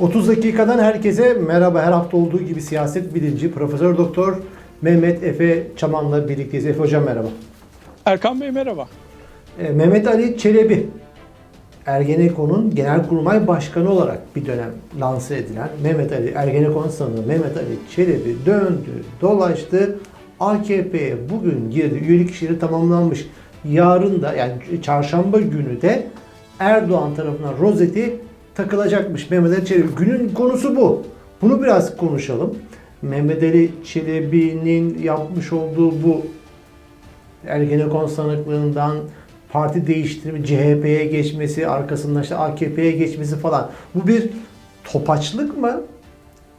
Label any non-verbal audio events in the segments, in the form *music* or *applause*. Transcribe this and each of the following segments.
30 dakikadan herkese merhaba. Her hafta olduğu gibi siyaset bilimci Profesör Doktor Mehmet Efe Çaman'la birlikteyiz. Efe Hocam merhaba. Erkan Bey merhaba. E, Mehmet Ali Çelebi Ergenekon'un Genelkurmay Başkanı olarak bir dönem lanse edilen Mehmet Ali Ergenekon sanığı Mehmet Ali Çelebi döndü, dolaştı. AKP'ye bugün girdi. Üyelik işleri tamamlanmış. Yarın da yani çarşamba günü de Erdoğan tarafından rozeti takılacakmış Mehmet Ali Çelebi. Günün konusu bu. Bunu biraz konuşalım. Mehmet Ali Çelebi'nin yapmış olduğu bu Ergenekon sanıklığından parti değiştirme, CHP'ye geçmesi, arkasından işte AKP'ye geçmesi falan. Bu bir topaçlık mı?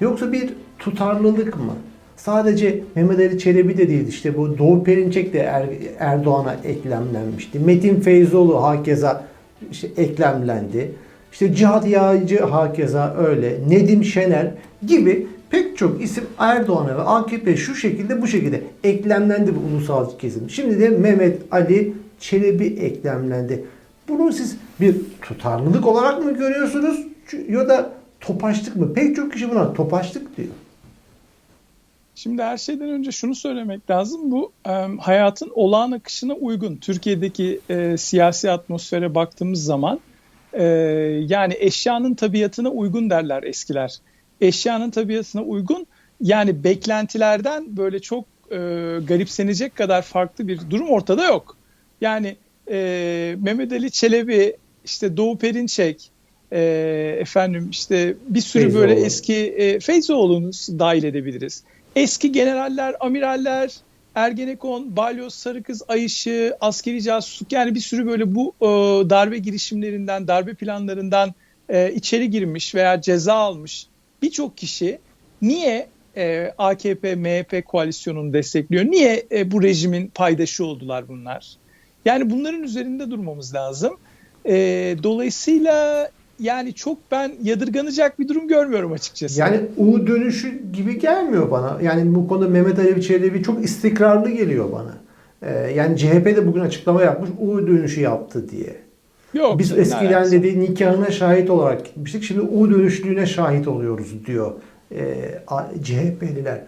Yoksa bir tutarlılık mı? Sadece Mehmet Ali Çelebi de değil işte bu Doğu Perinçek de er, Erdoğan'a eklemlenmişti. Metin Feyzoğlu hakeza işte eklemlendi. İşte Cihat Yağcı hakeza öyle. Nedim Şener gibi pek çok isim Erdoğan'a ve AKP şu şekilde bu şekilde eklemlendi bu ulusal kesim. Şimdi de Mehmet Ali Çelebi eklemlendi. Bunu siz bir tutarlılık olarak mı görüyorsunuz ya da topaçlık mı? Pek çok kişi buna topaçlık diyor. Şimdi her şeyden önce şunu söylemek lazım. Bu e, hayatın olağan akışına uygun. Türkiye'deki e, siyasi atmosfere baktığımız zaman e, yani eşyanın tabiatına uygun derler eskiler. Eşyanın tabiatına uygun yani beklentilerden böyle çok e, garipsenecek kadar farklı bir durum ortada yok. Yani e, Mehmet Ali Çelebi, işte Doğu Perinçek, e, efendim işte bir sürü Feyzoğlu. böyle eski e, Feyzoğlu'nu dahil edebiliriz. Eski generaller, amiraller, Ergenekon, Balyoz, Sarıkız, Ayışı, askeri casusluk yani bir sürü böyle bu e, darbe girişimlerinden, darbe planlarından e, içeri girmiş veya ceza almış birçok kişi niye e, AKP, MHP koalisyonunu destekliyor? Niye e, bu rejimin paydaşı oldular bunlar? Yani bunların üzerinde durmamız lazım. E, dolayısıyla yani çok ben yadırganacak bir durum görmüyorum açıkçası. Yani U dönüşü gibi gelmiyor bana. Yani bu konuda Mehmet Ali Çelebi çok istikrarlı geliyor bana. Ee, yani CHP de bugün açıklama yapmış U dönüşü yaptı diye. Yok, Biz eskiden alakası dedi nikahına şahit olarak gitmiştik. Şimdi U dönüşlüğüne şahit oluyoruz diyor ee, CHP'liler.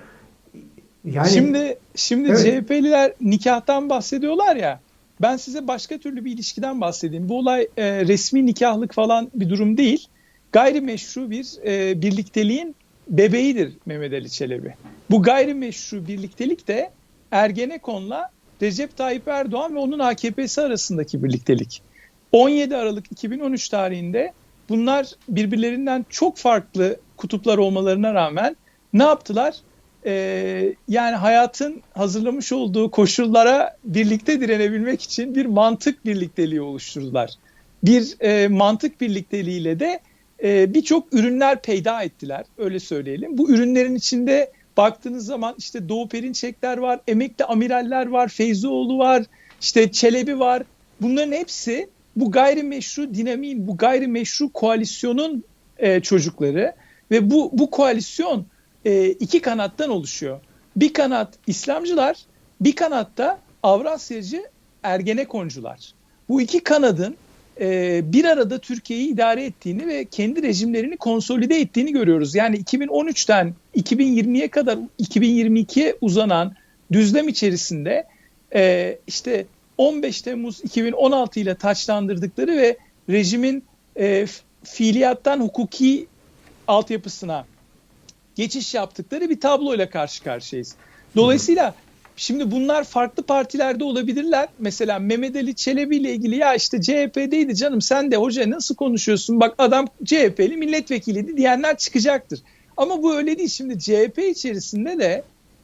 Yani Şimdi şimdi Evet. CHP'liler nikahtan bahsediyorlar ya. Ben size başka türlü bir ilişkiden bahsedeyim. Bu olay e, resmi nikahlık falan bir durum değil. Gayrimeşru bir e, birlikteliğin bebeğidir Mehmet Ali Çelebi. Bu gayrimeşru birliktelik de Ergenekon'la Recep Tayyip Erdoğan ve onun AKP'si arasındaki birliktelik. 17 Aralık 2013 tarihinde bunlar birbirlerinden çok farklı kutuplar olmalarına rağmen ne yaptılar? Ee, yani hayatın hazırlamış olduğu koşullara birlikte direnebilmek için bir mantık birlikteliği oluşturdular. Bir e, mantık birlikteliğiyle de e, birçok ürünler peyda ettiler öyle söyleyelim. Bu ürünlerin içinde baktığınız zaman işte Doğu Perinçekler var, emekli amiraller var, Feyzoğlu var, işte Çelebi var. Bunların hepsi bu gayrimeşru dinamiğin, bu gayrimeşru koalisyonun e, çocukları ve bu bu koalisyon e, iki kanattan oluşuyor. Bir kanat İslamcılar, bir kanatta Avrasyacı Ergenekoncular. Bu iki kanadın e, bir arada Türkiye'yi idare ettiğini ve kendi rejimlerini konsolide ettiğini görüyoruz. Yani 2013'ten 2020'ye kadar 2022'ye uzanan düzlem içerisinde e, işte 15 Temmuz 2016 ile taçlandırdıkları ve rejimin e, fiiliyattan hukuki altyapısına geçiş yaptıkları bir tabloyla karşı karşıyayız. Dolayısıyla şimdi bunlar farklı partilerde olabilirler. Mesela Mehmet Ali Çelebi ile ilgili ya işte CHP'deydi canım sen de hoca nasıl konuşuyorsun? Bak adam CHP'li milletvekiliydi diyenler çıkacaktır. Ama bu öyle değil. Şimdi CHP içerisinde de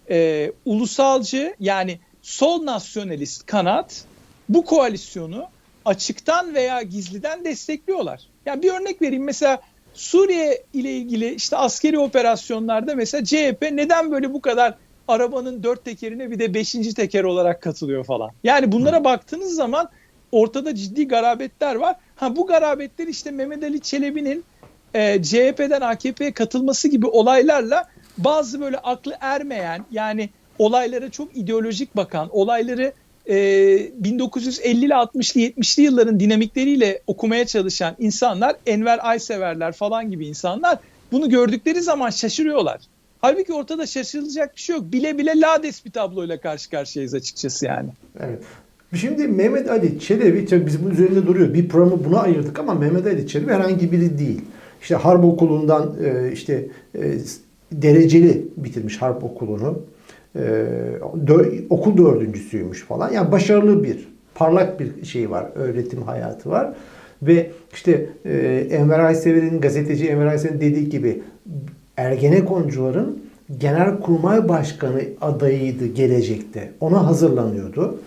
e, ulusalcı yani sol nasyonalist kanat bu koalisyonu açıktan veya gizliden destekliyorlar. Yani bir örnek vereyim mesela Suriye ile ilgili işte askeri operasyonlarda mesela CHP neden böyle bu kadar arabanın dört tekerine bir de beşinci teker olarak katılıyor falan. Yani bunlara baktığınız zaman ortada ciddi garabetler var. Ha bu garabetler işte Mehmet Ali Çelebi'nin e, CHP'den AKP'ye katılması gibi olaylarla bazı böyle aklı ermeyen yani olaylara çok ideolojik bakan, olayları e, 1950'li 60'lı 70'li yılların dinamikleriyle okumaya çalışan insanlar, Enver Ayseverler falan gibi insanlar bunu gördükleri zaman şaşırıyorlar. Halbuki ortada şaşırılacak bir şey yok. Bile bile lades bir tabloyla karşı karşıyayız açıkçası yani. Evet. Şimdi Mehmet Ali Çelebi bizim üzerinde duruyor. Bir programı buna ayırdık ama Mehmet Ali Çelebi herhangi biri değil. İşte harp okulundan e, işte e, dereceli bitirmiş harp okulunu. E, dö- okul dördüncüsüymüş falan. Yani başarılı bir, parlak bir şey var, öğretim hayatı var. Ve işte e, Enver Aysever'in, gazeteci Enver Aysever'in dediği gibi Ergenekoncuların Genelkurmay Başkanı adayıydı gelecekte. Ona hazırlanıyordu.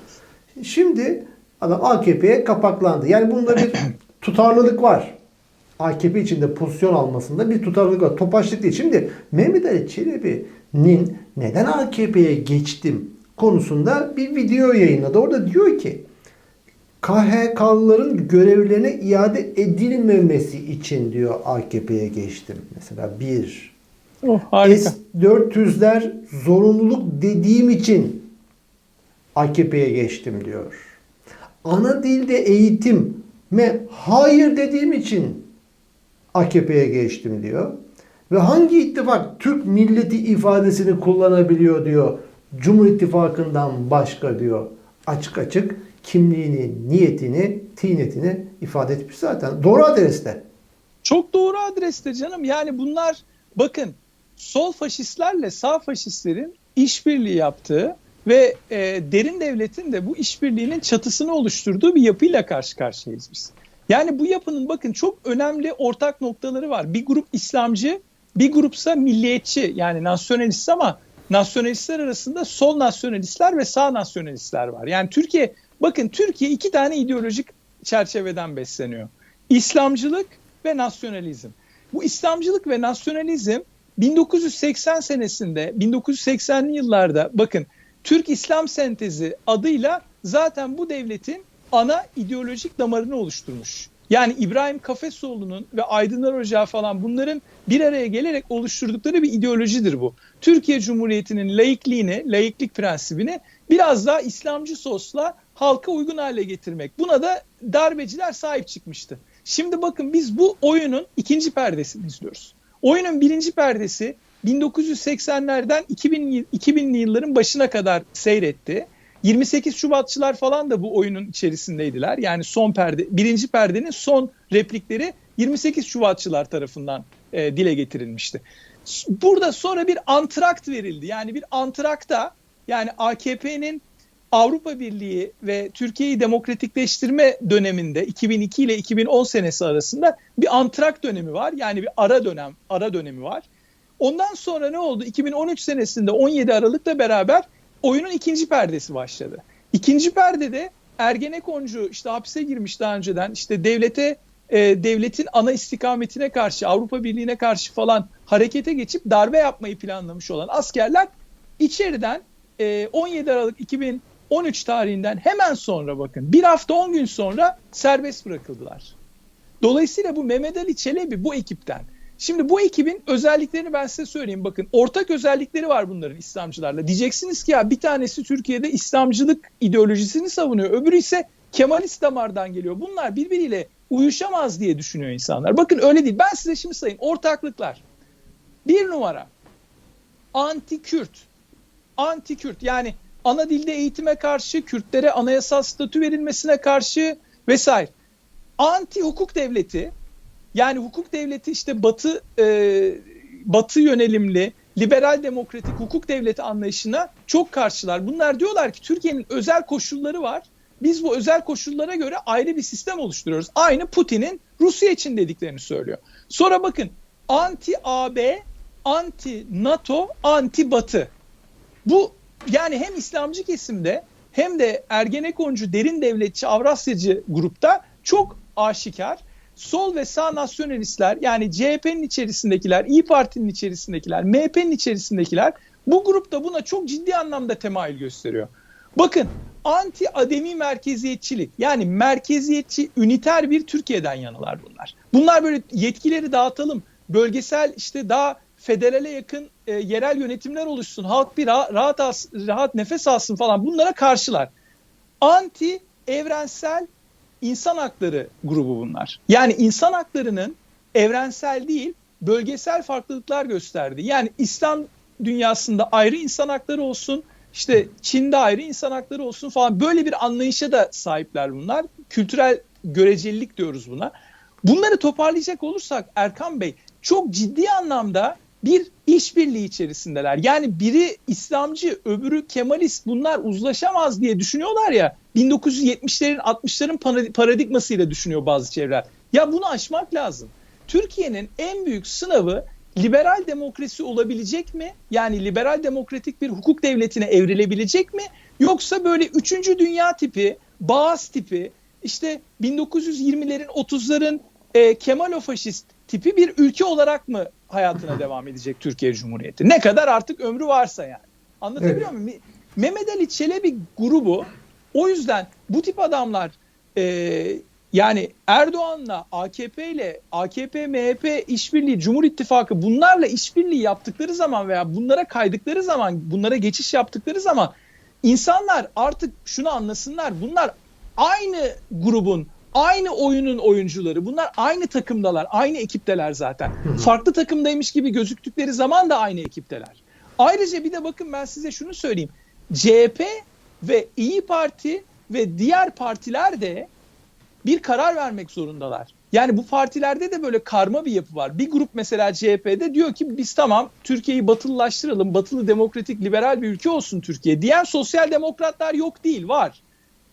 Şimdi adam AKP'ye kapaklandı. Yani bunda bir tutarlılık var. AKP içinde pozisyon almasında bir tutarlılık var. Topaçlık değil. Şimdi Mehmet Ali Çelebi'nin neden AKP'ye geçtim konusunda bir video yayınladı. Orada diyor ki KHK'lıların görevlerine iade edilmemesi için diyor AKP'ye geçtim. Mesela bir. Oh, harika. S-400'ler zorunluluk dediğim için AKP'ye geçtim diyor. Ana dilde eğitime hayır dediğim için AKP'ye geçtim diyor. Ve hangi ittifak Türk milleti ifadesini kullanabiliyor diyor. Cumhur İttifakı'ndan başka diyor. Açık açık kimliğini, niyetini, tinetini ifade etmiş zaten. Doğru adreste. Çok doğru adreste canım. Yani bunlar bakın sol faşistlerle sağ faşistlerin işbirliği yaptığı ve e, derin devletin de bu işbirliğinin çatısını oluşturduğu bir yapıyla karşı karşıyayız biz. Yani bu yapının bakın çok önemli ortak noktaları var. Bir grup İslamcı, bir grupsa milliyetçi yani nasyonalist ama nasyonalistler arasında sol nasyonalistler ve sağ nasyonalistler var. Yani Türkiye bakın Türkiye iki tane ideolojik çerçeveden besleniyor. İslamcılık ve nasyonalizm. Bu İslamcılık ve nasyonalizm 1980 senesinde 1980'li yıllarda bakın Türk İslam Sentezi adıyla zaten bu devletin ana ideolojik damarını oluşturmuş. Yani İbrahim Kafesoğlu'nun ve Aydınlar Ocağı falan bunların bir araya gelerek oluşturdukları bir ideolojidir bu. Türkiye Cumhuriyeti'nin laikliğini, laiklik prensibini biraz daha İslamcı sosla halka uygun hale getirmek. Buna da darbeciler sahip çıkmıştı. Şimdi bakın biz bu oyunun ikinci perdesini izliyoruz. Oyunun birinci perdesi 1980'lerden 2000, 2000'li yılların başına kadar seyretti. 28 Şubatçılar falan da bu oyunun içerisindeydiler. Yani son perde, birinci perdenin son replikleri 28 Şubatçılar tarafından e, dile getirilmişti. Burada sonra bir antrakt verildi. Yani bir antrakta yani AKP'nin Avrupa Birliği ve Türkiye'yi demokratikleştirme döneminde 2002 ile 2010 senesi arasında bir antrak dönemi var. Yani bir ara dönem, ara dönemi var. Ondan sonra ne oldu? 2013 senesinde 17 Aralık'la beraber oyunun ikinci perdesi başladı. İkinci perdede Ergenekoncu işte hapse girmiş daha önceden işte devlete e, devletin ana istikametine karşı Avrupa Birliği'ne karşı falan harekete geçip darbe yapmayı planlamış olan askerler içeriden e, 17 Aralık 2013 tarihinden hemen sonra bakın bir hafta 10 gün sonra serbest bırakıldılar. Dolayısıyla bu Mehmet Ali Çelebi bu ekipten Şimdi bu ekibin özelliklerini ben size söyleyeyim. Bakın ortak özellikleri var bunların İslamcılarla. Diyeceksiniz ki ya bir tanesi Türkiye'de İslamcılık ideolojisini savunuyor. Öbürü ise Kemalist damardan geliyor. Bunlar birbiriyle uyuşamaz diye düşünüyor insanlar. Bakın öyle değil. Ben size şimdi sayayım. Ortaklıklar. Bir numara. Anti-Kürt. Anti-Kürt yani ana dilde eğitime karşı, Kürtlere anayasal statü verilmesine karşı vesaire. Anti hukuk devleti yani hukuk devleti işte batı e, batı yönelimli liberal demokratik hukuk devleti anlayışına çok karşılar. Bunlar diyorlar ki Türkiye'nin özel koşulları var. Biz bu özel koşullara göre ayrı bir sistem oluşturuyoruz. Aynı Putin'in Rusya için dediklerini söylüyor. Sonra bakın anti AB, anti NATO, anti Batı. Bu yani hem İslamcı kesimde hem de Ergenekoncu, derin devletçi, Avrasyacı grupta çok aşikar sol ve sağ nasyonalistler yani CHP'nin içerisindekiler, İyi Parti'nin içerisindekiler, MHP'nin içerisindekiler bu grupta buna çok ciddi anlamda temayül gösteriyor. Bakın anti ademi merkeziyetçilik yani merkeziyetçi üniter bir Türkiye'den yanılar bunlar. Bunlar böyle yetkileri dağıtalım, bölgesel işte daha federale yakın e, yerel yönetimler oluşsun, halk bir rahat, rahat, rahat nefes alsın falan bunlara karşılar. Anti evrensel insan hakları grubu bunlar. Yani insan haklarının evrensel değil, bölgesel farklılıklar gösterdi. Yani İslam dünyasında ayrı insan hakları olsun, işte Çin'de ayrı insan hakları olsun falan böyle bir anlayışa da sahipler bunlar. Kültürel görecelilik diyoruz buna. Bunları toparlayacak olursak Erkan Bey çok ciddi anlamda bir işbirliği içerisindeler. Yani biri İslamcı, öbürü Kemalist bunlar uzlaşamaz diye düşünüyorlar ya. 1970'lerin 60'ların paradigmasıyla düşünüyor bazı çevreler. Ya bunu aşmak lazım. Türkiye'nin en büyük sınavı liberal demokrasi olabilecek mi? Yani liberal demokratik bir hukuk devletine evrilebilecek mi? Yoksa böyle üçüncü dünya tipi, Bağız tipi, işte 1920'lerin 30'ların e, Kemalofaşist tipi bir ülke olarak mı hayatına *laughs* devam edecek Türkiye Cumhuriyeti? Ne kadar artık ömrü varsa yani. Anlatabiliyor evet. muyum? Mehmet Ali Çelebi grubu o yüzden bu tip adamlar e, yani Erdoğan'la AKP ile AKP MHP işbirliği Cumhur İttifakı bunlarla işbirliği yaptıkları zaman veya bunlara kaydıkları zaman bunlara geçiş yaptıkları zaman insanlar artık şunu anlasınlar bunlar aynı grubun aynı oyunun oyuncuları. Bunlar aynı takımdalar, aynı ekipteler zaten. Farklı takımdaymış gibi gözüktükleri zaman da aynı ekipteler. Ayrıca bir de bakın ben size şunu söyleyeyim. CHP ve İyi Parti ve diğer partiler de bir karar vermek zorundalar. Yani bu partilerde de böyle karma bir yapı var. Bir grup mesela CHP'de diyor ki biz tamam Türkiye'yi batılılaştıralım, batılı demokratik liberal bir ülke olsun Türkiye. Diyen sosyal demokratlar yok değil, var.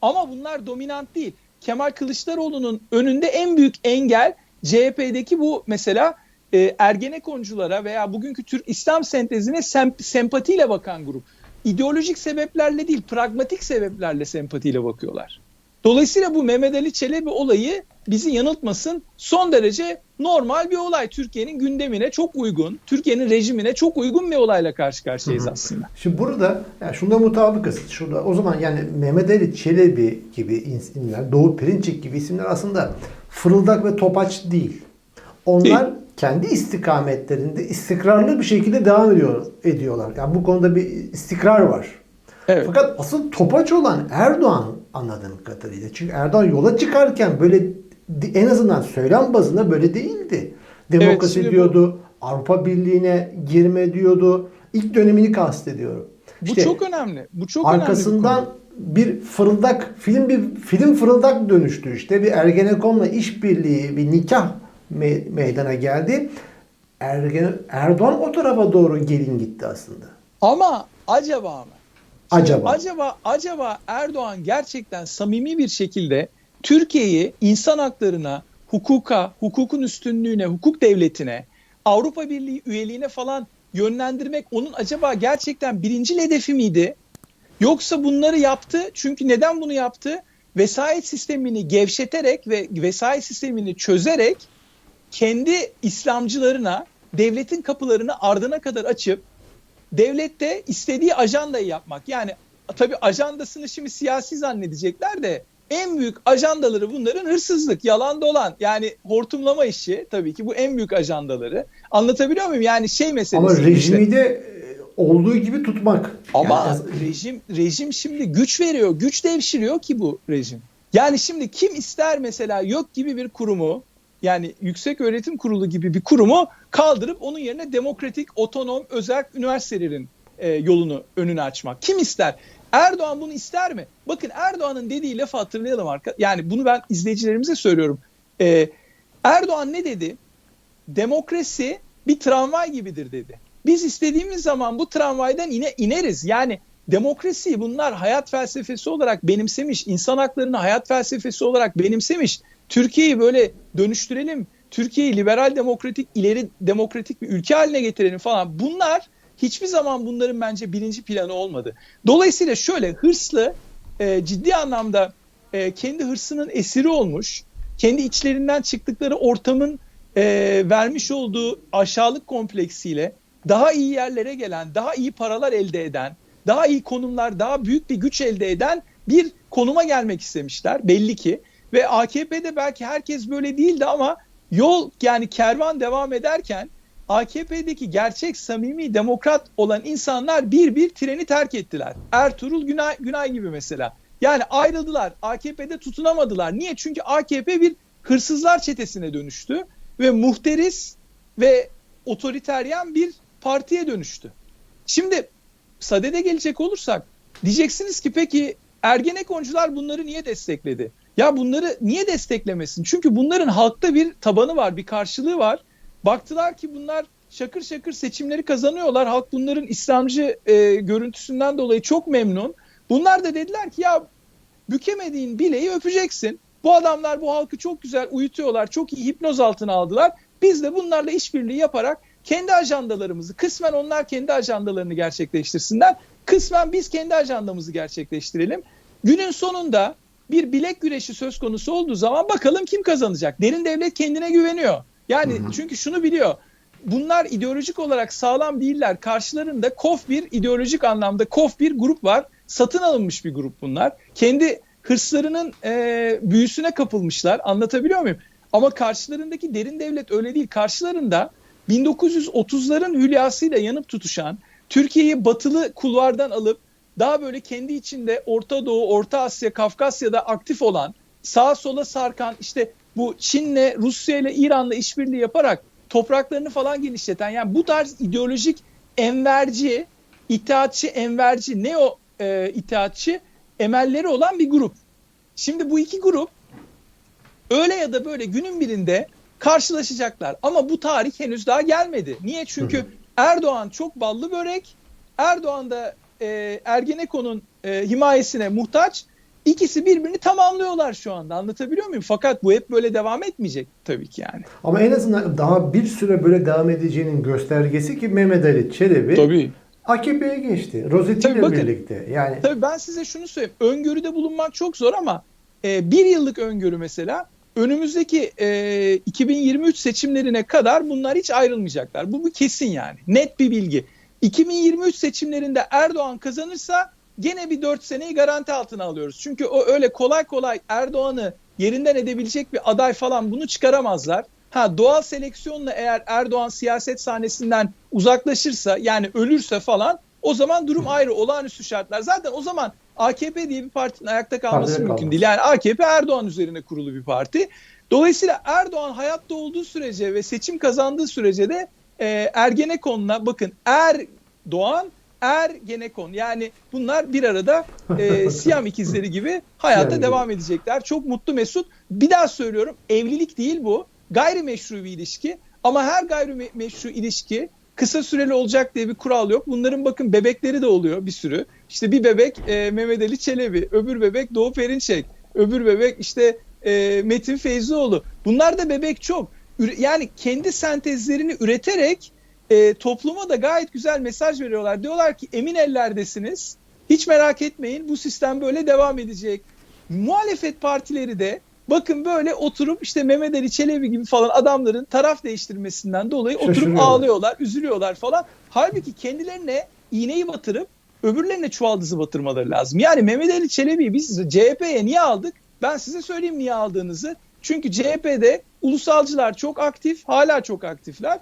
Ama bunlar dominant değil. Kemal Kılıçdaroğlu'nun önünde en büyük engel CHP'deki bu mesela e, Ergenekonculara veya bugünkü Türk İslam sentezine sem sempatiyle bakan grup. İdeolojik sebeplerle değil, pragmatik sebeplerle sempatiyle bakıyorlar. Dolayısıyla bu Mehmet Ali Çelebi olayı bizi yanıltmasın. Son derece normal bir olay. Türkiye'nin gündemine çok uygun, Türkiye'nin rejimine çok uygun bir olayla karşı karşıyayız aslında. Şimdi burada yani şunda mutabıkız. Şurada o zaman yani Mehmet Ali Çelebi gibi isimler, Doğu Perinçek gibi isimler aslında fırıldak ve topaç değil. Onlar değil. kendi istikametlerinde istikrarlı bir şekilde devam ediyor ediyorlar. Yani bu konuda bir istikrar var. Evet. Fakat asıl topaç olan Erdoğan anladığım kadarıyla. Çünkü Erdoğan yola çıkarken böyle en azından söylem bazında böyle değildi. Demokrasi evet, diyordu, bu... Avrupa Birliği'ne girme diyordu. İlk dönemini kastediyorum. Bu işte çok önemli. Bu çok arkasından önemli bir, bir fırıldak film bir film fırıldak dönüştü işte bir Ergenekon'la işbirliği bir nikah me meydana geldi. Ergen Erdoğan o tarafa doğru gelin gitti aslında. Ama acaba mı? Acaba. Acaba acaba Erdoğan gerçekten samimi bir şekilde Türkiye'yi insan haklarına, hukuka, hukukun üstünlüğüne, hukuk devletine, Avrupa Birliği üyeliğine falan yönlendirmek onun acaba gerçekten birinci hedefi miydi? Yoksa bunları yaptı çünkü neden bunu yaptı? Vesayet sistemini gevşeterek ve vesayet sistemini çözerek kendi İslamcılarına devletin kapılarını ardına kadar açıp devlette istediği ajandayı yapmak. Yani tabii ajandasını şimdi siyasi zannedecekler de en büyük ajandaları bunların hırsızlık, yalan dolan. Yani hortumlama işi tabii ki bu en büyük ajandaları. Anlatabiliyor muyum? Yani şey meselesi. Ama rejimi işte. de e, olduğu gibi tutmak. Ama yani... rejim rejim şimdi güç veriyor, güç devşiriyor ki bu rejim. Yani şimdi kim ister mesela yok gibi bir kurumu yani Yüksek Öğretim Kurulu gibi bir kurumu kaldırıp onun yerine demokratik, otonom, özel üniversitelerin e, yolunu önünü açmak. Kim ister? Erdoğan bunu ister mi? Bakın Erdoğan'ın dediği lafı hatırlayalım arka. Yani bunu ben izleyicilerimize söylüyorum. Ee, Erdoğan ne dedi? Demokrasi bir tramvay gibidir dedi. Biz istediğimiz zaman bu tramvaydan ine ineriz. Yani demokrasiyi bunlar hayat felsefesi olarak benimsemiş, insan haklarını hayat felsefesi olarak benimsemiş. Türkiye'yi böyle dönüştürelim, Türkiye'yi liberal demokratik, ileri demokratik bir ülke haline getirelim falan. Bunlar hiçbir zaman bunların bence birinci planı olmadı. Dolayısıyla şöyle hırslı e, ciddi anlamda e, kendi hırsının esiri olmuş, kendi içlerinden çıktıkları ortamın e, vermiş olduğu aşağılık kompleksiyle daha iyi yerlere gelen, daha iyi paralar elde eden, daha iyi konumlar, daha büyük bir güç elde eden bir konuma gelmek istemişler belli ki. Ve AKP'de belki herkes böyle değildi ama yol yani kervan devam ederken AKP'deki gerçek samimi demokrat olan insanlar bir bir treni terk ettiler. Ertuğrul Günay, Günay gibi mesela. Yani ayrıldılar. AKP'de tutunamadılar. Niye? Çünkü AKP bir hırsızlar çetesine dönüştü ve muhteris ve otoriteryen bir partiye dönüştü. Şimdi Sadede gelecek olursak diyeceksiniz ki peki Ergenekoncular bunları niye destekledi? Ya bunları niye desteklemesin? Çünkü bunların halkta bir tabanı var, bir karşılığı var. Baktılar ki bunlar şakır şakır seçimleri kazanıyorlar. Halk bunların İslamcı e, görüntüsünden dolayı çok memnun. Bunlar da dediler ki ya bükemediğin bileği öpeceksin. Bu adamlar bu halkı çok güzel uyutuyorlar, çok iyi hipnoz altına aldılar. Biz de bunlarla işbirliği yaparak kendi ajandalarımızı, kısmen onlar kendi ajandalarını gerçekleştirsinler, kısmen biz kendi ajandamızı gerçekleştirelim. Günün sonunda bir bilek güreşi söz konusu olduğu zaman bakalım kim kazanacak. Derin devlet kendine güveniyor. Yani hı hı. çünkü şunu biliyor. Bunlar ideolojik olarak sağlam değiller. Karşılarında kof bir ideolojik anlamda kof bir grup var. Satın alınmış bir grup bunlar. Kendi hırslarının e, büyüsüne kapılmışlar. Anlatabiliyor muyum? Ama karşılarındaki derin devlet öyle değil. Karşılarında 1930'ların hülyasıyla yanıp tutuşan, Türkiye'yi batılı kulvardan alıp daha böyle kendi içinde Orta Doğu, Orta Asya, Kafkasya'da aktif olan, sağa sola sarkan işte bu Çin'le, Rusya'yla, İran'la işbirliği yaparak topraklarını falan genişleten yani bu tarz ideolojik enverci, itaatçı, enverci, neo e, itaatçı emelleri olan bir grup. Şimdi bu iki grup öyle ya da böyle günün birinde karşılaşacaklar. Ama bu tarih henüz daha gelmedi. Niye? Çünkü Erdoğan çok ballı börek. Erdoğan da e, Ergenekon'un e, himayesine muhtaç. İkisi birbirini tamamlıyorlar şu anda. Anlatabiliyor muyum? Fakat bu hep böyle devam etmeyecek tabii ki yani. Ama en azından daha bir süre böyle devam edeceğinin göstergesi ki Mehmet Ali Çelebi tabii. AKP'ye geçti. Rozetti ile birlikte. Yani Tabii ben size şunu söyleyeyim. Öngörüde bulunmak çok zor ama e, bir yıllık öngörü mesela önümüzdeki e, 2023 seçimlerine kadar bunlar hiç ayrılmayacaklar. Bu bir kesin yani. Net bir bilgi. 2023 seçimlerinde Erdoğan kazanırsa gene bir 4 seneyi garanti altına alıyoruz. Çünkü o öyle kolay kolay Erdoğan'ı yerinden edebilecek bir aday falan bunu çıkaramazlar. Ha doğal seleksiyonla eğer Erdoğan siyaset sahnesinden uzaklaşırsa yani ölürse falan o zaman durum ayrı olağanüstü şartlar. Zaten o zaman AKP diye bir partinin ayakta kalması Partide mümkün kalmaz. değil. Yani AKP Erdoğan üzerine kurulu bir parti. Dolayısıyla Erdoğan hayatta olduğu sürece ve seçim kazandığı sürece de e, Ergenekon'la bakın Erdoğan Ergenekon yani bunlar bir arada e, *laughs* Siyam ikizleri gibi hayatta Siyam devam edecekler. Çok mutlu mesut. Bir daha söylüyorum evlilik değil bu. Gayrimeşru bir ilişki ama her gayrimeşru ilişki kısa süreli olacak diye bir kural yok. Bunların bakın bebekleri de oluyor bir sürü. İşte bir bebek e, Mehmet Ali Çelebi, öbür bebek Doğu Perinçek, öbür bebek işte e, Metin Feyzioğlu. Bunlar da bebek çok. Yani kendi sentezlerini üreterek e, topluma da gayet güzel mesaj veriyorlar. Diyorlar ki emin ellerdesiniz. Hiç merak etmeyin bu sistem böyle devam edecek. Muhalefet partileri de bakın böyle oturup işte Mehmet Ali Çelebi gibi falan adamların taraf değiştirmesinden dolayı oturup ağlıyorlar, üzülüyorlar falan. Halbuki kendilerine iğneyi batırıp öbürlerine çuvaldızı batırmaları lazım. Yani Mehmet Ali Çelebi'yi biz CHP'ye niye aldık? Ben size söyleyeyim niye aldığınızı. Çünkü CHP'de ulusalcılar çok aktif, hala çok aktifler.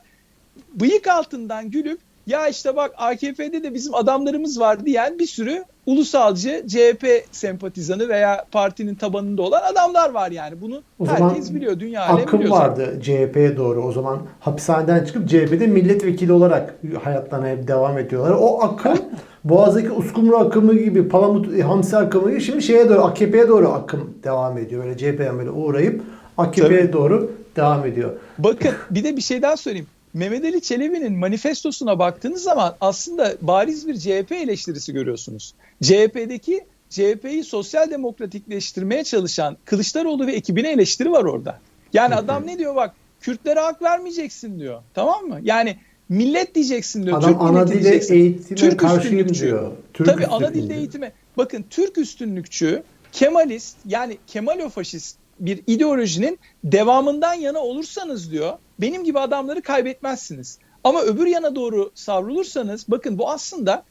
Bıyık altından gülüp ya işte bak AKP'de de bizim adamlarımız var diyen bir sürü ulusalcı CHP sempatizanı veya partinin tabanında olan adamlar var yani. Bunu O herkes biliyor, dünya akım biliyor. vardı CHP'ye doğru. O zaman hapishaneden çıkıp CHP'de milletvekili olarak hayatlarına hep devam ediyorlar. O akım *laughs* Boğaz'daki uskumru akımı gibi, Palamut Hamsi akımı gibi şimdi şeye doğru AKP'ye doğru akım devam ediyor. Böyle CHP'den böyle uğrayıp AKP'ye doğru devam ediyor. Bakın bir de bir şey daha söyleyeyim. Mehmet Ali Çelebi'nin manifestosuna baktığınız zaman aslında bariz bir CHP eleştirisi görüyorsunuz. CHP'deki CHP'yi sosyal demokratikleştirmeye çalışan Kılıçdaroğlu ve ekibine eleştiri var orada. Yani adam ne diyor bak Kürtlere hak vermeyeceksin diyor. Tamam mı? Yani millet diyeceksin diyor. Adam Türk ana diyeceksin. eğitime Türk karşıyım diyor. Türk Tabii ana dilde eğitime. Bakın Türk üstünlükçü, Kemalist yani Kemalofaşist bir ideolojinin devamından yana olursanız diyor benim gibi adamları kaybetmezsiniz. Ama öbür yana doğru savrulursanız bakın bu aslında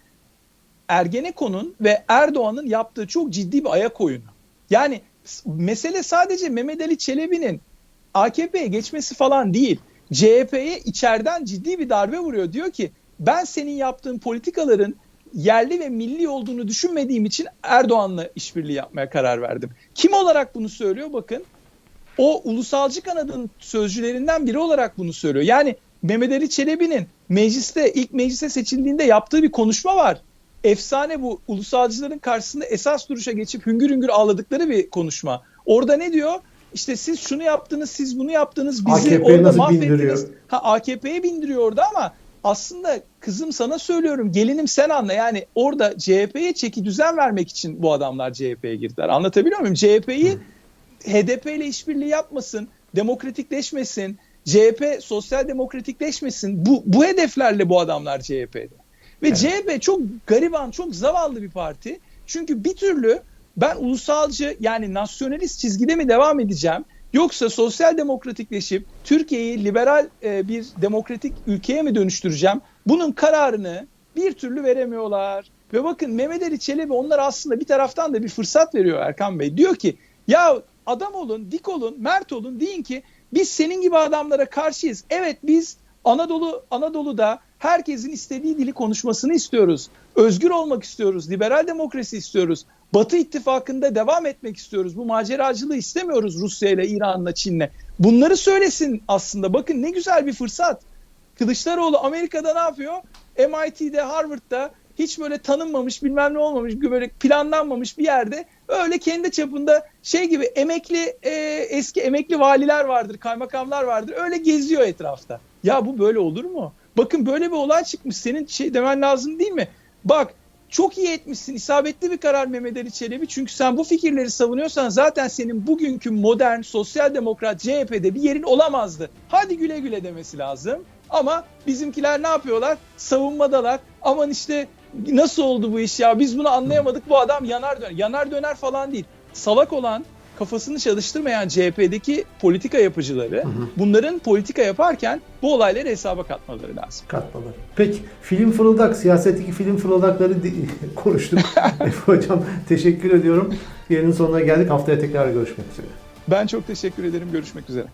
Ergenekon'un ve Erdoğan'ın yaptığı çok ciddi bir ayak oyunu. Yani mesele sadece Mehmet Ali Çelebi'nin AKP'ye geçmesi falan değil. CHP'ye içeriden ciddi bir darbe vuruyor. Diyor ki ben senin yaptığın politikaların yerli ve milli olduğunu düşünmediğim için Erdoğan'la işbirliği yapmaya karar verdim. Kim olarak bunu söylüyor bakın. O ulusalcı kanadın sözcülerinden biri olarak bunu söylüyor. Yani Mehmet Ali Çelebi'nin mecliste ilk meclise seçildiğinde yaptığı bir konuşma var. Efsane bu ulusalcıların karşısında esas duruşa geçip hüngür hüngür ağladıkları bir konuşma. Orada ne diyor? İşte siz şunu yaptınız, siz bunu yaptınız, bizi AKP'ye orada mahvettiniz. bindiriyor? Ha AKP'ye bindiriyor orada ama aslında kızım sana söylüyorum gelinim sen anla yani orada CHP'ye çeki düzen vermek için bu adamlar CHP'ye girdiler. Anlatabiliyor muyum? CHP'yi HDP ile işbirliği yapmasın, demokratikleşmesin, CHP sosyal demokratikleşmesin. Bu, bu hedeflerle bu adamlar CHP'de. Ve Evet. CHP çok gariban, çok zavallı bir parti. Çünkü bir türlü ben ulusalcı yani nasyonalist çizgide mi devam edeceğim? Yoksa sosyal demokratikleşip Türkiye'yi liberal e, bir demokratik ülkeye mi dönüştüreceğim? Bunun kararını bir türlü veremiyorlar. Ve bakın Mehmet Ali Çelebi onlar aslında bir taraftan da bir fırsat veriyor Erkan Bey. Diyor ki ya adam olun, dik olun, mert olun deyin ki biz senin gibi adamlara karşıyız. Evet biz Anadolu Anadolu'da herkesin istediği dili konuşmasını istiyoruz. Özgür olmak istiyoruz. Liberal demokrasi istiyoruz. Batı ittifakında devam etmek istiyoruz. Bu maceracılığı istemiyoruz Rusya ile İran'la Çin'le. Bunları söylesin aslında. Bakın ne güzel bir fırsat. Kılıçdaroğlu Amerika'da ne yapıyor? MIT'de, Harvard'da hiç böyle tanınmamış, bilmem ne olmamış, böyle planlanmamış bir yerde öyle kendi çapında şey gibi emekli e, eski emekli valiler vardır, kaymakamlar vardır. Öyle geziyor etrafta. Ya bu böyle olur mu? Bakın böyle bir olay çıkmış. Senin şey demen lazım değil mi? Bak çok iyi etmişsin. isabetli bir karar Mehmet Ali Çelebi. Çünkü sen bu fikirleri savunuyorsan zaten senin bugünkü modern sosyal demokrat CHP'de bir yerin olamazdı. Hadi güle güle demesi lazım. Ama bizimkiler ne yapıyorlar? Savunmadalar. Aman işte nasıl oldu bu iş ya? Biz bunu anlayamadık. Bu adam yanar döner. Yanar döner falan değil. Salak olan kafasını çalıştırmayan CHP'deki politika yapıcıları bunların politika yaparken bu olayları hesaba katmaları lazım. Katmalar. Peki film fırıldak, siyasetteki film fırıldakları *laughs* konuştuk. *laughs* Efe Hocam teşekkür ediyorum. Yerinin sonuna geldik. Haftaya tekrar görüşmek üzere. Ben çok teşekkür ederim. Görüşmek üzere.